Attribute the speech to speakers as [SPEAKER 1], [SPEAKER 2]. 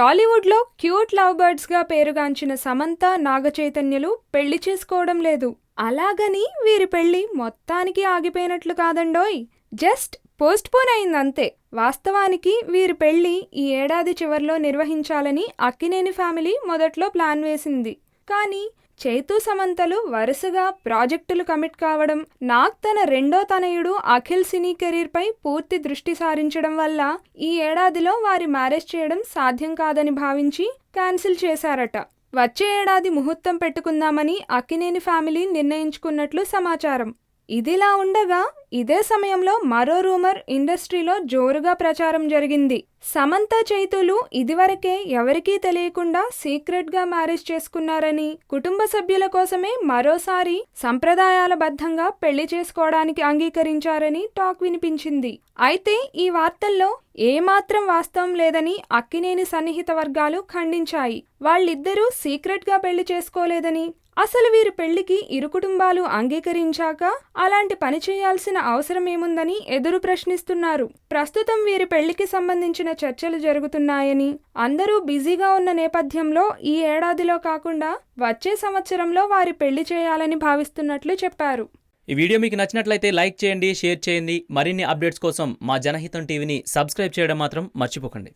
[SPEAKER 1] టాలీవుడ్లో cute love బర్డ్స్గా పేరుగాంచిన సమంత నాగచైతన్యలు పెళ్ళి చేసుకోవడం లేదు. అలాగని వీరి పెళ్ళి మొత్తానికి ఆగిపోయినట్లు కాదండోయ్. Just postpone అయిందంతే. వాస్తవానికి వీరి పెళ్ళి ఈ ఏడాది చివర్లో నిర్వహించాలని అక్కినేని ఫ్యామిలీ మొదట్లో ప్లాన్ వేసింది. కానీ చైతు సమంతలు వరుసగా ప్రాజెక్టులు కమిట్ కావడం నాగ్ తన రెండో తనయుడు అఖిల్ సినీ కెరీర్పై పూర్తి దృష్టి సారించడం వల్ల ఈ ఏడాదిలో వారి మ్యారేజ్ చేయడం సాధ్యం కాదని భావించి క్యాన్సిల్ చేశారట. వచ్చే ఏడాది ముహూర్తం పెట్టుకుందామని అక్కినేని ఫ్యామిలీ నిర్ణయించుకున్నట్లు సమాచారం. ఇదిలా ఉండగా ఇదే సమయంలో మరో రూమర్ ఇండస్ట్రీలో జోరుగా ప్రచారం జరిగింది. సమంత చైతులు ఇదివరకే ఎవరికీ తెలియకుండా సీక్రెట్గా మ్యారేజ్ చేసుకున్నారని కుటుంబ సభ్యుల కోసమే మరోసారి సంప్రదాయాల బద్ధంగా పెళ్ళి చేసుకోవడానికి అంగీకరించారని టాక్ వినిపించింది. అయితే ఈ వార్తల్లో ఏమాత్రం వాస్తవం లేదని అక్కినేని సన్నిహిత వర్గాలు ఖండించాయి. వాళ్ళిద్దరూ సీక్రెట్గా పెళ్ళి చేసుకోలేదని అసలు వీరి పెళ్ళికి ఇరు కుటుంబాలు అంగీకరించాక అలాంటి పని చేయాల్సిన అవసరమేముందని ఎదురు ప్రశ్నిస్తున్నారు. ప్రస్తుతం వీరి పెళ్ళికి సంబంధించిన సంబంధించిన చర్చలు జరుగుతున్నాయని అందరూ బిజీగా ఉన్న నేపథ్యంలో ఈ ఏడాదిలో కాకుండా వచ్చే సంవత్సరంలో వారి పెళ్ళి చేయాలని భావిస్తున్నట్లు చెప్పారు.
[SPEAKER 2] ఈ వీడియో మీకు నచ్చినట్లయితే లైక్ చేయండి షేర్ చేయండి. మరిన్ని అప్డేట్స్ కోసం మా జనహితం టీవీని సబ్స్క్రైబ్ చేయడం మాత్రం మర్చిపోకండి.